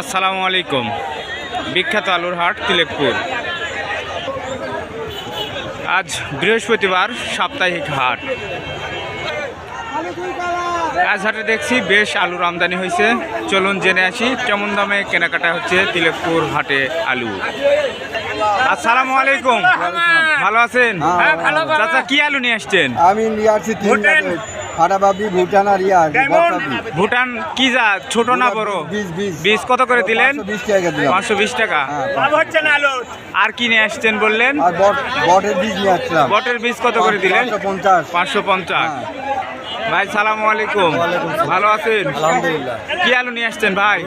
আসসালামু আলাইকুম। বিখ্যাত আলুর হাট তিলেকপুর। আজ বৃহস্পতিবার সাপ্তাহিক হাট। আজ হাটে দেখছি বেশ আলুর আমদানি হয়েছে। চলুন জেনে আসি কেমন দামে কেনাকাটা হচ্ছে তিলেকপুর হাটে আলু। আসসালামু আলাইকুম। ভালো আছেন? হ্যাঁ। চাচা কি আলু নিয়ে আসছেন? আমি নিয়ে আসছি ফাটাবাবি ভুটান আর ইয়া ভুটান কি যা ছোট না বড়? বীজ কত করে দিলেন? পাঁচশো বিশ টাকা। হ্যাঁ, আর কি নিয়ে আসছেন বললেন? বট বটের বীজ নিয়ে আসছিলাম বটের বীজ কত করে দিলেন? পঞ্চাশ। পাঁচশো পঞ্চাশ। হ্যাঁ। ভাই সালাম আলাইকুম। ভালো আছেন? আলহামদুলিল্লাহ। কি আলু নিয়ে আসছেন ভাই?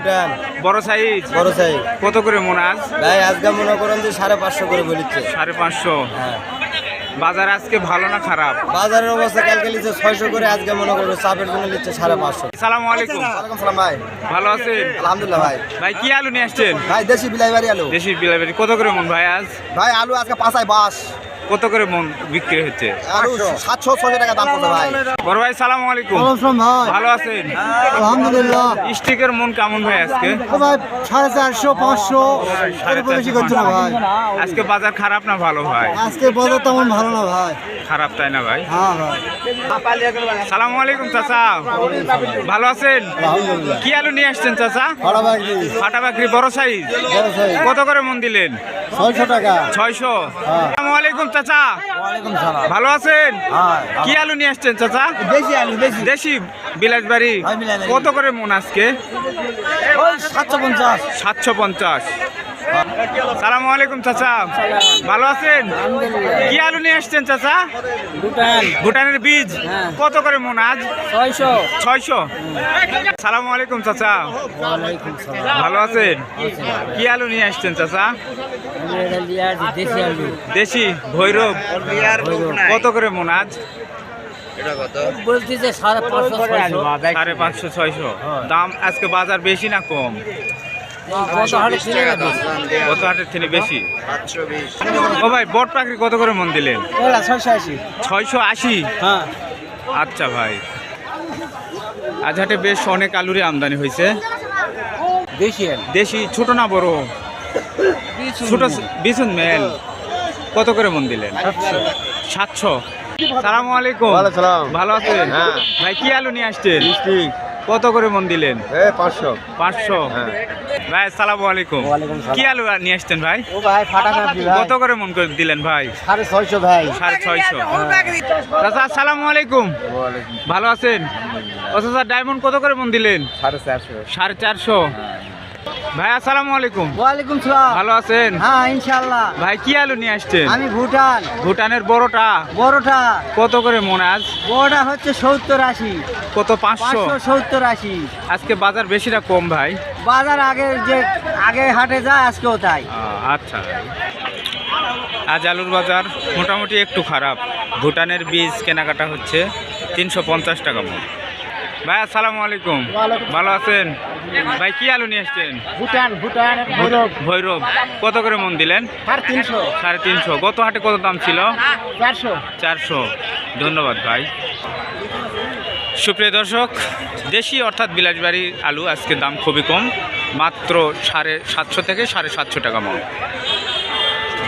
বড় সাইজ? বড় সাই কত করে মন আজ ভাই আজকে মনে করেন যে সাড়ে পাঁচশো করে বলিচ্ছে সাড়ে পাঁচশো। হ্যাঁ। বাজার আজকে ভালো না খারাপ? বাজারের অবস্থা কালকে নিচ্ছে ছয়শো করে আজকে মনে করব চাপের জন্য নিচ্ছে সাড়ে পাঁচশো। সালাম আলাইকুম। ওয়ালাইকুম সালাম ভাই। ভালো আছেন? আলহামদুলিল্লাহ ভাই। ভাই কি আলু নিয়ে আসছেন? ভাই দেশি বিলাইবাড়ি আলু। দেশি বিলাইবাড়ি। কত করে মন ভাই আজ? ভাই আলু আজকে পাঁচায় বাস কত করে মন বিক্রি হচ্ছে? সাতশো ছশো টাকা দাম করবে ভাই। বড় ভাই সালাম আলাইকুম। ভালো আছেন? আলহামদুলিল্লাহ। স্টিকের মন কেমন ভাই আজকে? সাড়ে চারশো পাঁচশো বেশি করছে না ভাই। আজকে বাজার খারাপ না ভালো ভাই? আজকে বাজার তেমন ভালো না ভাই। খারাপ তাই না ভাই? হ্যাঁ ভাই। সালাম আলাইকুম চাচা। ভালো আছেন? কি আলু নিয়ে আসছেন চাচা? ফাটা বাকরি। বড় সাইজ। কত করে মন দিলেন? ছয়শো টাকা। ছয়শো। হ্যাঁ। আলাইকুম চাচা। ভালো আছেন? হ্যাঁ কি আলু নিয়ে আসছেন চাচা? বেশি আলু বেশি দেশি বিলাসবাড়ি। হ্যাঁ। কত করে মন আজকে? সাতশো পঞ্চাশ। সাতশো পঞ্চাশ। সালামু আলাইকুম চাচা। ভালো আছেন? কি আলু নিয়ে আসছেন চাচা? ভুটানের বীজ। কত করে মন? আজ ছয়শো। ছয়শো? সালামু আলাইকুম চাচা। ভালো আছেন? কি আলু নিয়ে আসছেন চাচা? দেশি ভৈরব। কত করে মন আজ? সাড়ে পাঁচশো ছয়শো। দাম আজকে বাজার বেশি না কম? কত হারে ছিল না বেশি? কত হাটের থেকে বেশি? ও ভাই বট পাখি কত করে মন দিলেন? ছয়শো আশি। ছয়শো আশি? হ্যাঁ। আচ্ছা ভাই। আজ হাটে বেশ অনেক আলুরই আমদানি হয়েছে। দেশি দেশি ছোট না বড়? ছোট বিছুন মেল। কত করে মন দিলেন? সাতশো। সালাম আলাইকুম। ভালো আছেন? হ্যাঁ। ভাই কি আলু নিয়ে আসছেন? ঠিক কত করে মন দিলেন? এ পাঁচশো। পাঁচশো? ভাই আসসালামু আলাইকুম। কি আলু নিয়ে আসতেন ভাই? ও ভাই ফাটা কত করে মন করে দিলেন ভাই? সাড়ে ছয়শো ভাই। সাড়ে ছয়শো। চাচা আসসালামু আলাইকুম। ভালো আছেন? ও চাচা ডায়মন্ড কত করে মন দিলেন? সাড়ে চারশো। সাড়ে চারশো। ভাই আসসালামু আলাইকুম। ওয়ালাইকুম সালাম। ভালো আছেন? হ্যাঁ ইনশাল্লাহ ভাই কি আলু নিয়ে আসছেন? আমি ভুটান। ভুটানের বড়টা? বড়টা। কত করে মন আজ? বড়টা হচ্ছে সত্তর আশি। কত পাঁচশো? পাঁচশো সত্তর আশি। আজকে বাজার বেশিটা কম ভাই। বাজার আগে যে আগে হাটে যায় আজকেও তাই। আচ্ছা আজ আলুর বাজার মোটামুটি একটু খারাপ। ভুটানের বীজ কেনাকাটা হচ্ছে তিনশো পঞ্চাশ টাকা মন। ভাই আসসালামু আলাইকুম। ভালো আছেন? ভাই কি আলু নিয়ে আসছেন? ভুটান ভুটান ভৈরব। কত করে মন দিলেন? সাড়ে তিনশো। সাড়ে তিনশো। গত হাটে কত দাম ছিল? চারশো। চারশো। ধন্যবাদ ভাই। সুপ্রিয় দর্শক দেশি অর্থাৎ বিলাসবাড়ির আলু আজকে দাম খুবই কম মাত্র সাড়ে সাতশো থেকে সাড়ে সাতশো টাকা মন।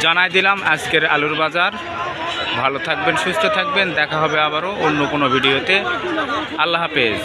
জানাই দিলাম আজকের আলুর বাজার। ভালো থাকবেন সুস্থ থাকবেন। দেখা হবে আবারও অন্য কোনো ভিডিওতে। আল্লাহ হাফেজ।